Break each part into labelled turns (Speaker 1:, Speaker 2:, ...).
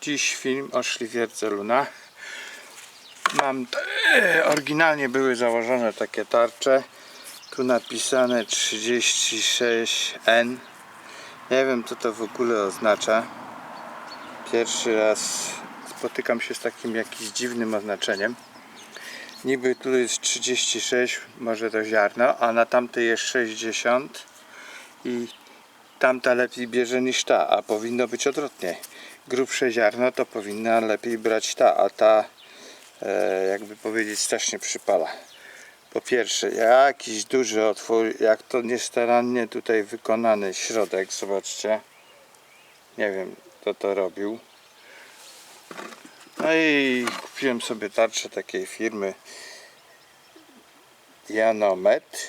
Speaker 1: Dziś film o szlifierce Luna. Mam oryginalnie były założone takie tarcze. Tu napisane 36N. Nie wiem co to w ogóle oznacza. Pierwszy raz spotykam się z takim jakimś dziwnym oznaczeniem. Niby tu jest 36, może to ziarno, a na tamtej jest 60 i tamta lepiej bierze niż ta, a powinno być odwrotnie. Grubsze ziarno to powinna lepiej brać ta, a ta e, jakby powiedzieć strasznie przypala. Po pierwsze, jakiś duży otwór, jak to niestarannie tutaj wykonany środek, zobaczcie. Nie wiem, kto to robił. No i kupiłem sobie tarczę takiej firmy Janomet.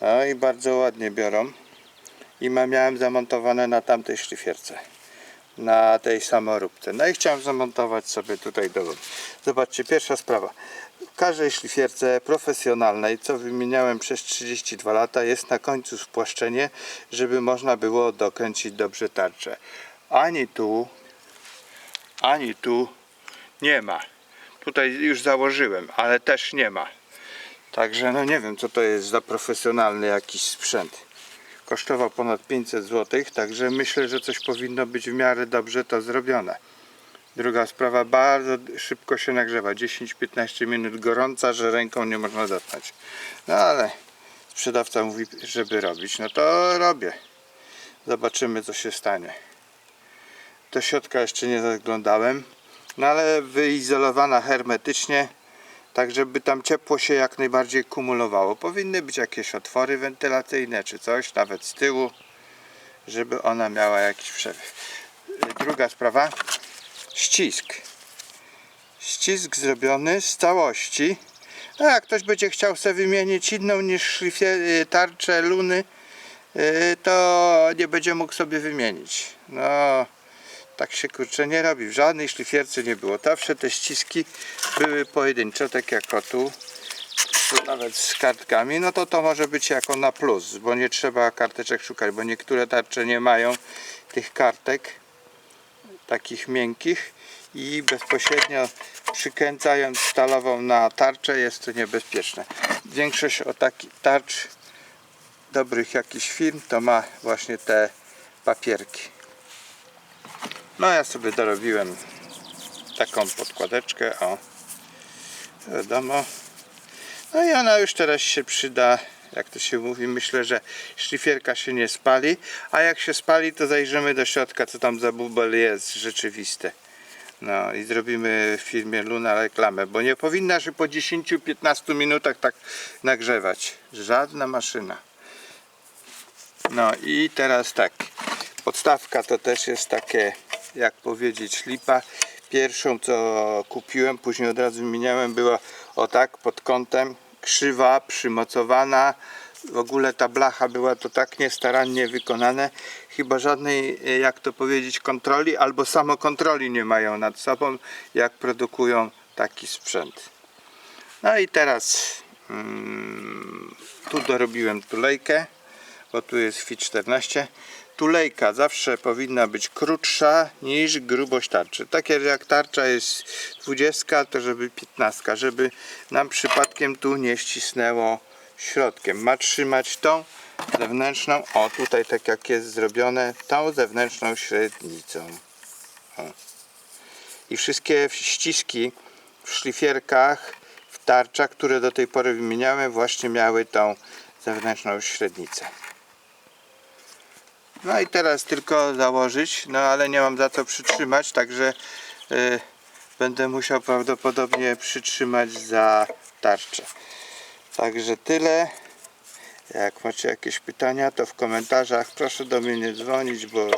Speaker 1: No i bardzo ładnie biorą. I miałem zamontowane na tamtej szlifierce. Na tej samoróbce. No i chciałem zamontować sobie tutaj dowód. Zobaczcie, pierwsza sprawa. W każdej szlifierce profesjonalnej, co wymieniałem przez 32 lata, jest na końcu spłaszczenie, żeby można było dokręcić dobrze tarczę. Ani tu, ani tu nie ma. Tutaj już założyłem, ale też nie ma. Także no nie wiem co to jest za profesjonalny jakiś sprzęt. Kosztował ponad 500 zł, także myślę, że coś powinno być w miarę dobrze to zrobione. Druga sprawa, bardzo szybko się nagrzewa. 10-15 minut gorąca, że ręką nie można dotknąć. No ale sprzedawca mówi, żeby robić. No to robię. Zobaczymy co się stanie. Do środka jeszcze nie zaglądałem. No ale wyizolowana hermetycznie, tak żeby tam ciepło się jak najbardziej kumulowało. Powinny być jakieś otwory wentylacyjne czy coś, nawet z tyłu, żeby ona miała jakiś przewyk. Druga sprawa, ścisk. Ścisk zrobiony z całości. No jak ktoś będzie chciał sobie wymienić inną niż szlifie, y, tarczę luny, y, to nie będzie mógł sobie wymienić. No, tak się kurczę nie robi. W żadnej szlifierce nie było. Zawsze te ściski były pojedyncze, tak jak o tu. Nawet z kartkami, no to to może być jako na plus, bo nie trzeba karteczek szukać, bo niektóre tarcze nie mają tych kartek takich miękkich i bezpośrednio przykręcając stalową na tarczę jest to niebezpieczne. Większość o takich tarcz dobrych jakichś firm to ma właśnie te papierki. No ja sobie dorobiłem taką podkładeczkę, o wiadomo. No i ona już teraz się przyda, jak to się mówi, myślę, że szlifierka się nie spali, a jak się spali to zajrzymy do środka, co tam za bubel jest rzeczywiste. No i zrobimy w firmie Luna reklamę, bo nie powinna się po 10-15 minutach tak nagrzewać. Żadna maszyna. No i teraz tak, podstawka to też jest takie, jak powiedzieć, lipa. Pierwszą co kupiłem, później od razu wymieniałem, była o tak pod kątem, krzywa, przymocowana. W ogóle ta blacha była to tak niestarannie wykonane, chyba żadnej, e, jak to powiedzieć, kontroli albo samokontroli nie mają nad sobą, jak produkują taki sprzęt. No i teraz mm, tu dorobiłem tulejkę, bo tu jest fit 14. Tulejka zawsze powinna być krótsza niż grubość tarczy. Takie jak tarcza jest 20, to żeby 15, żeby nam przypadkiem tu nie ścisnęło środkiem. Ma trzymać tą zewnętrzną, o tutaj tak jak jest zrobione, tą zewnętrzną średnicą. O. I wszystkie ściski w szlifierkach, w tarczach, które do tej pory wymieniałem, właśnie miały tą zewnętrzną średnicę. No i teraz tylko założyć, no ale nie mam za co przytrzymać, także y, będę musiał prawdopodobnie przytrzymać za tarczę. Także tyle. Jak macie jakieś pytania, to w komentarzach proszę do mnie nie dzwonić, bo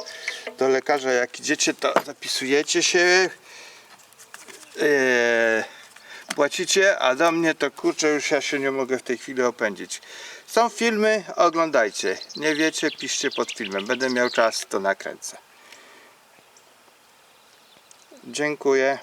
Speaker 1: do lekarza jak idziecie, to zapisujecie się, yy, płacicie, a do mnie to kurczę już ja się nie mogę w tej chwili opędzić. Są filmy, oglądajcie. Nie wiecie, piszcie pod filmem. Będę miał czas, to nakręcę. Dziękuję.